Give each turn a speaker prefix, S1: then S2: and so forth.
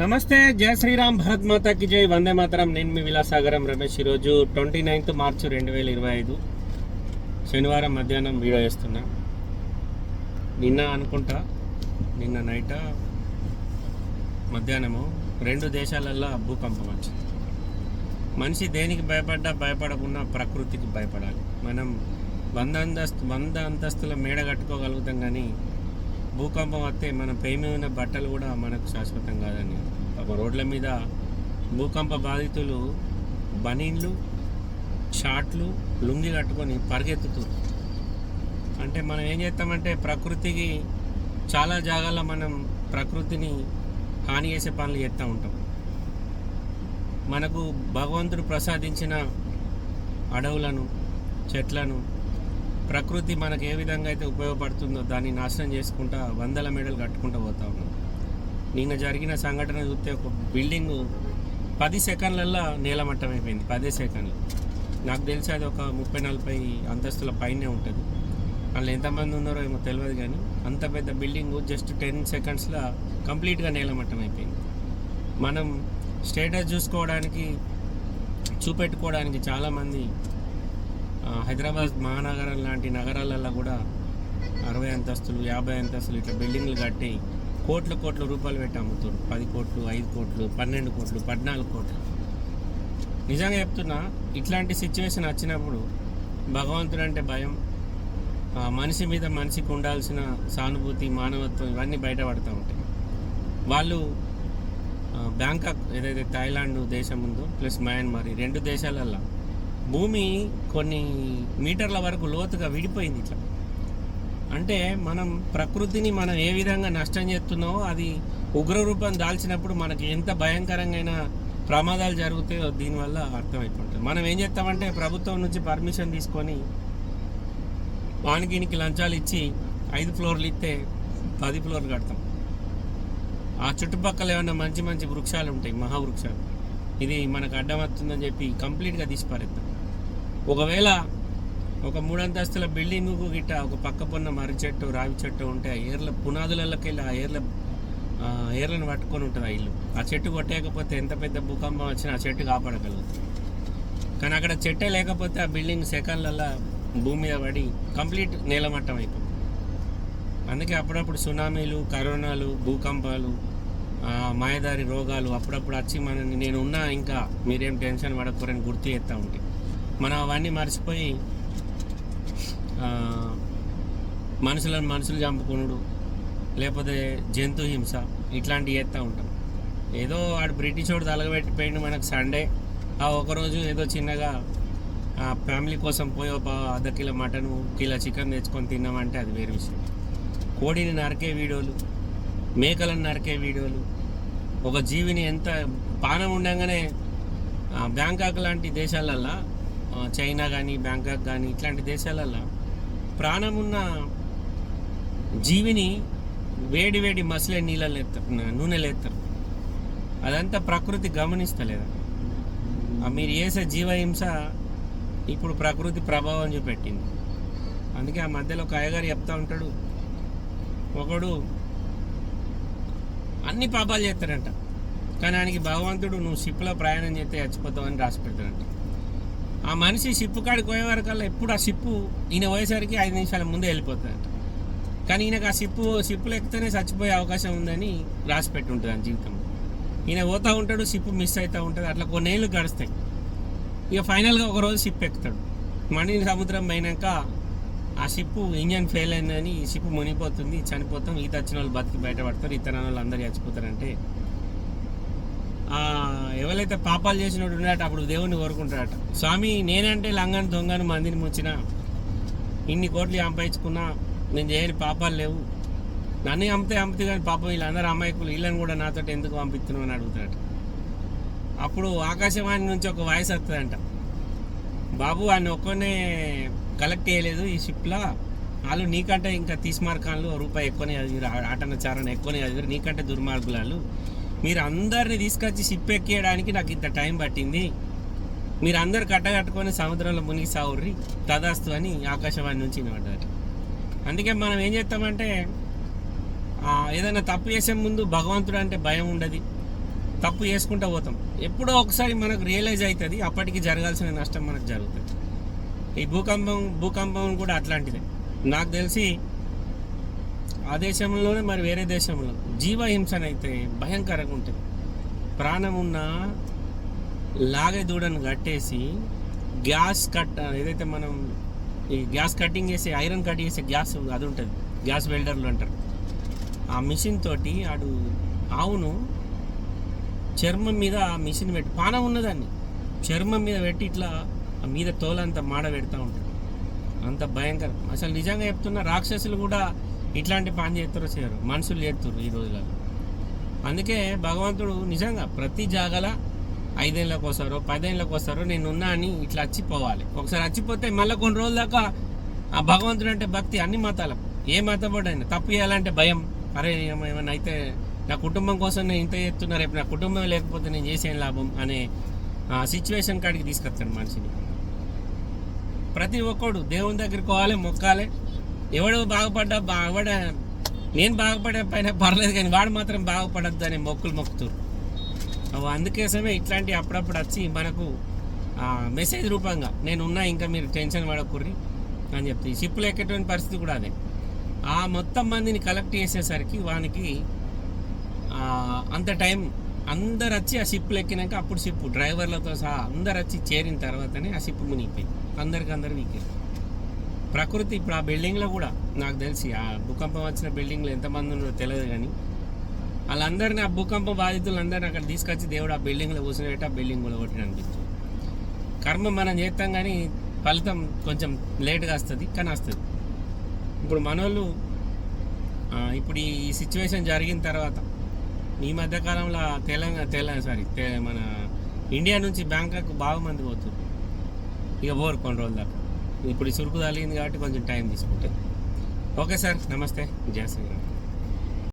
S1: నమస్తే జయ శ్రీరామ్ భరత్ మాతాకి జై వందే మాతరం. నేను మీ విలాసాగరం రమేష్. ఈరోజు ట్వంటీ నైన్త్ మార్చి రెండు వేల ఇరవై ఐదు. శనివారం మధ్యాహ్నం వీడియో చేస్తున్నా. నిన్న అనుకుంటా నిన్న నైట్ మధ్యాహ్నము రెండు దేశాలల్లో భూకంపం వచ్చింది. మనిషి దేనికి భయపడ్డా భయపడకుండా ప్రకృతికి భయపడాలి. మనం వంద అంతస్తు వంద అంతస్తుల మేడ కట్టుకోగలుగుతాం కానీ భూకంపం వస్తే మన పై మీద ఉన్న బట్టలు కూడా మనకు శాశ్వతం కాదని ఒక రోడ్ల మీద భూకంప బాధితులు బనీన్లు షార్ట్లు లుంగి కట్టుకొని పరిగెత్తుతారు అంటే మనం ఏం చేస్తామంటే ప్రకృతికి చాలా జాగాల్లో మనం ప్రకృతిని హాని చేసే పనులు చేస్తూ ఉంటాం. మనకు భగవంతుడు ప్రసాదించిన అడవులను చెట్లను ప్రకృతి మనకు ఏ విధంగా అయితే ఉపయోగపడుతుందో దాన్ని నాశనం చేసుకుంటా వందల మెడలు కట్టుకుంటూ పోతా ఉన్నాం. నిన్న జరిగిన సంఘటన చూస్తే ఒక బిల్డింగ్ పది సెకండ్లల్లో నేలమట్టం అయిపోయింది పదే సెకండ్లు. నాకు తెలిసి అది ఒక ముప్పై నలభై అంతస్తుల పైనే ఉంటుంది. వాళ్ళు ఎంతమంది ఉన్నారో ఏమో తెలియదు కానీ అంత పెద్ద బిల్డింగ్ జస్ట్ టెన్ సెకండ్స్లో కంప్లీట్గా నేలమట్టం అయిపోయింది. మనం స్టేటస్ చూసుకోవడానికి చూపెట్టుకోవడానికి చాలామంది హైదరాబాద్ మహానగరం లాంటి నగరాలలో కూడా అరవై అంతస్తులు యాభై అంతస్తులు ఇట్లా బిల్డింగ్లు కట్టి కోట్ల కోట్ల రూపాయలు పెట్టి అమ్ముతారు పది కోట్లు ఐదు కోట్లు పన్నెండు కోట్లు పద్నాలుగు కోట్లు. నిజంగా చెప్తున్నా ఇట్లాంటి సిచ్యువేషన్ వచ్చినప్పుడు భగవంతుడు అంటే భయం మనిషి మీద మనిషికి ఉండాల్సిన సానుభూతి మానవత్వం ఇవన్నీ బయటపడుతూ ఉంటాయి. వాళ్ళు బ్యాంకాక్ ఏదైతే థాయిలాండ్ దేశం ఉందో ప్లస్ మయన్మార్ ఈ రెండు దేశాలల్లో భూమి కొన్ని మీటర్ల వరకు లోతుగా విడిపోయింది ఇట్లా. అంటే మనం ప్రకృతిని మనం ఏ విధంగా నష్టం చేస్తున్నామో అది ఉగ్రరూపం దాల్చినప్పుడు మనకి ఎంత భయంకరంగా ప్రమాదాలు జరుగుతాయో దీనివల్ల అర్థమైపోతుంది. మనం ఏం చేస్తామంటే ప్రభుత్వం నుంచి పర్మిషన్ తీసుకొని వానికినికి లంచాలు ఇచ్చి ఐదు ఫ్లోర్లు ఇస్తే పది ఫ్లోర్లు కడతాం. ఆ చుట్టుపక్కల ఏమైనా మంచి మంచి వృక్షాలు ఉంటాయి మహావృక్షాలు. ఇది మనకు అడ్డం వస్తుందని చెప్పి కంప్లీట్గా తీసి పారేద్దాం ఒకవేళ ఒక మూడంతస్తుల బిల్డింగ్ గిట్ట ఒక పక్క పొన్న మర్రి చెట్టు రావి చెట్టు ఉంటే ఆ ఏర్ల పునాదులకి వెళ్ళి ఆ ఏర్ల ఏర్లను పట్టుకొని ఉంటుంది ఆ ఇల్లు. ఆ చెట్టు కొట్టేయకపోతే ఎంత పెద్ద భూకంపం వచ్చినా ఆ చెట్టు కాపాడగలుగుతుంది కానీ అక్కడ చెట్టే లేకపోతే ఆ బిల్డింగ్ సెకండ్లల్లో భూమి మీద పడి కంప్లీట్ నేలమట్టం అయిపోతుంది. అందుకే అప్పుడప్పుడు సునామీలు కరోనాలు భూకంపాలు మాయదారి రోగాలు అప్పుడప్పుడు వచ్చి మనని నేను ఉన్నా ఇంకా మీరేం టెన్షన్ పడకూరని గుర్తు చేస్తూ ఉంటాయి మనం అవన్నీ మర్చిపోయి మనుషులను మనుషులు చంపుకునుడు లేకపోతే జంతు హింస ఇట్లాంటివి చేస్తూ ఉంటాం. ఏదో వాడు బ్రిటిష్ వాడు తలగబెట్టిపోయిండు మనకు సండే ఆ ఒకరోజు ఏదో చిన్నగా ఆ ఫ్యామిలీ కోసం పోయి ఒక అర్ధ కిలో మటన్ కిలో చికెన్ తెచ్చుకొని తిన్నామంటే అది వేరే విషయం. కోడిని నరికే వీడియోలు మేకలను నరికే వీడియోలు ఒక జీవిని ఎంత పానం ఉండగానే బ్యాంకాక్ లాంటి దేశాలల్లో చైనా కానీ బ్యాంకాక్ కానీ ఇట్లాంటి దేశాలల్లో ప్రాణం ఉన్న జీవిని వేడి వేడి మసలే నీళ్ళలో ఎత్తారు నూనెలు ఎత్తారు. అదంతా ప్రకృతి గమనిస్తలేదా. ఆ మీరు చేసే జీవహింస ఇప్పుడు ప్రకృతి ప్రభావం చూపెట్టింది. అందుకే ఆ మధ్యలో ఒక అయ్యగారు చెప్తా ఉంటాడు ఒకడు అన్ని పాపాలు చేస్తాడంట. కానీ ఆయనకి భగవంతుడు నువ్వు షిప్లో ప్రయాణం చేస్తే చచ్చిపోతావు అని రాసి పెడతాడంట. ఆ మనిషి షిప్ కాడికి పోయే వరకల్లా ఎప్పుడు ఆ షిప్పు ఈయన పోయేసరికి ఐదు నిమిషాల ముందే వెళ్ళిపోతుందంట కానీ ఈయనకు ఆ షిప్పు షిప్పులు ఎక్కితేనే చచ్చిపోయే అవకాశం ఉందని రాసి పెట్టి ఉంటుంది ఆయన జీవితంలో. ఈయన పోతూ ఉంటాడు షిప్ మిస్ అవుతూ ఉంటుంది అట్లా కొన్నేళ్ళు గడుస్తాయి. ఇక ఫైనల్గా ఒకరోజు షిప్ ఎక్కుతాడు. మణి సముద్రం పోయినాక ఆ షిప్ ఇంజన్ ఫెయిల్ అయిందని షిప్ మునిగిపోతుంది చనిపోతాం ఈత వచ్చిన వాళ్ళు బతికి బయటపడతారు ఇతర వాళ్ళు అందరు చచ్చిపోతారంటే ఎవరైతే పాపాలు చేసినట్టు ఉన్నాడట అప్పుడు దేవుణ్ణి కోరుకుంటాడట స్వామి నేనంటే లంగని దొంగను మందిని ముంచిన ఇన్ని కోట్లు సంపాదించుకున్నా నేను చేయని పాపాలు లేవు. నన్ను అమ్మితే అమ్మితే కానీ పాపం వీళ్ళందరూ అమాయకులు వీళ్ళని కూడా నాతో ఎందుకు పంపిస్తున్నావు అని అడుగుతాడట అప్పుడు ఆకాశవాణి నుంచి ఒక వాయిస్ వస్తుందంట. బాబు ఆయన ఒక్కనే కలెక్ట్ చేయలేదు ఈ షిప్లో వాళ్ళు నీకంటే ఇంకా తీసుమార్కాలు రూపాయి ఎక్కువనే చదివారు ఆటన చారణ ఎక్కువనే చదివారు నీకంటే దుర్మార్గులాలు మీరు అందరిని తీసుకొచ్చి షిప్ ఎక్కేయడానికి నాకు ఇంత టైం పట్టింది. మీరు అందరు కట్టగట్టుకొని సముద్రంలో మునిగి సావుర్రి తదాస్తు అని ఆకాశవాణి నుంచి వినబడ్డారు అందుకే మనం ఏం చేస్తామంటే ఏదైనా తప్పు చేసే ముందు భగవంతుడు అంటే భయం ఉండదు. తప్పు చేసుకుంటూ పోతాం. ఎప్పుడో ఒకసారి మనకు రియలైజ్ అవుతుంది అప్పటికి జరగాల్సిన నష్టం మనకు జరుగుతుంది. ఈ భూకంపం భూకంపం కూడా అట్లాంటిదే. నాకు తెలిసి ఆ దేశంలోనే మరి వేరే దేశంలో. జీవహింసనైతే భయంకరంగా ఉంటుంది. ప్రాణం ఉన్న లాగే దూడను కట్టేసి గ్యాస్ కట్ ఏదైతే మనం ఈ గ్యాస్ కటింగ్ చేసే ఐరన్ కట్ చేసే గ్యాస్ అది ఉంటుంది. గ్యాస్ వెల్డర్లు అంటారు. ఆ మిషన్ తోటి ఆడు ఆవును చర్మం మీద ఆ మిషన్ పెట్టి పానం ఉన్నదాన్ని. చర్మం మీద పెట్టి ఇట్లా ఆ మీద తోలంతా మాడ పెడతా ఉంటాడు అంత భయంకరం. అసలు నిజంగా చెప్తున్నా రాక్షసులు కూడా ఇట్లాంటి పని చేస్తారో చేయరు. మనుషులు చేస్తారు ఈ రోజులలో. అందుకే భగవంతుడు నిజంగా ప్రతి జాగల ఐదేళ్ళకి వస్తారో పదేళ్ళకి వస్తారో నేను ఉన్నా అని ఇట్లా వచ్చిపోవాలి ఒకసారి వచ్చిపోతే మళ్ళీ కొన్ని రోజుల దాకా ఆ భగవంతుడు అంటే భక్తి అన్ని మతాలకు. ఏ మతపడైనా తప్పు చేయాలంటే భయం. అరే ఏమైనా అయితే నా కుటుంబం కోసం నేను ఇంత చేస్తున్నా రేపు నా కుటుంబం లేకపోతే నేను చేసేం లాభం అనే సిచ్యువేషన్ కాడికి తీసుకొస్తాడు మనిషిని. ప్రతి ఒక్కడు దేవుని దగ్గరికి పోవాలి మొక్కాలి. ఎవడు బాగుపడ్డా బాగుపడ నేను బాగుపడే పైన పర్లేదు కానీ వాడు మాత్రం బాగుపడద్దు అని మొక్కులు మొక్కుతారు అవి అందుకోసమే ఇట్లాంటి అప్పుడప్పుడు వచ్చి మనకు మెసేజ్ రూపంగా నేను ఉన్నా ఇంకా మీరు టెన్షన్ పడకూర్రి అని చెప్తే. ఈ షిప్పులు ఎక్కేటువంటి పరిస్థితి కూడా అదే. ఆ మొత్తం మందిని కలెక్ట్ చేసేసరికి వానికి అంత టైం అందరు వచ్చి ఆ షిప్లు ఎక్కినాక అప్పుడు షిప్ డ్రైవర్లతో సహా అందరు వచ్చి చేరిన తర్వాతనే ఆ షిప్ మునిగిపోయింది. అందరికి అందరు వీకెళ్ళి ప్రకృతి ఇప్పుడు ఆ బిల్డింగ్లో కూడా నాకు తెలిసి ఆ భూకంపం వచ్చిన బిల్డింగ్లో ఎంతమంది ఉన్నారో తెలియదు కానీ వాళ్ళందరినీ ఆ భూకంప బాధితులందరినీ అక్కడ తీసుకొచ్చి దేవుడు ఆ బిల్డింగ్లో కూర్చునేట ఆ బిల్డింగ్ కూడా ఒకటి అనిపిస్తుంది కర్మ మనం చేస్తాం కానీ ఫలితం కొంచెం లేట్గా వస్తుంది కానీ వస్తుంది. ఇప్పుడు మనోళ్ళు ఇప్పుడు ఈ సిచ్యువేషన్ జరిగిన తర్వాత ఈ మధ్యకాలంలో తెలంగాణ తెలంగాణ సారీ మన ఇండియా నుంచి బ్యాంకాక్ బాగా మంది పోతుంది ఇక పోరు కొన్ని రోజుల దాకా. ఇప్పుడు చురుకు సురుకు తగిలింది కాబట్టి కొంచెం టైం తీసుకుంటుంది. ఓకే సార్ నమస్తే. జయ శ్రీరామ్.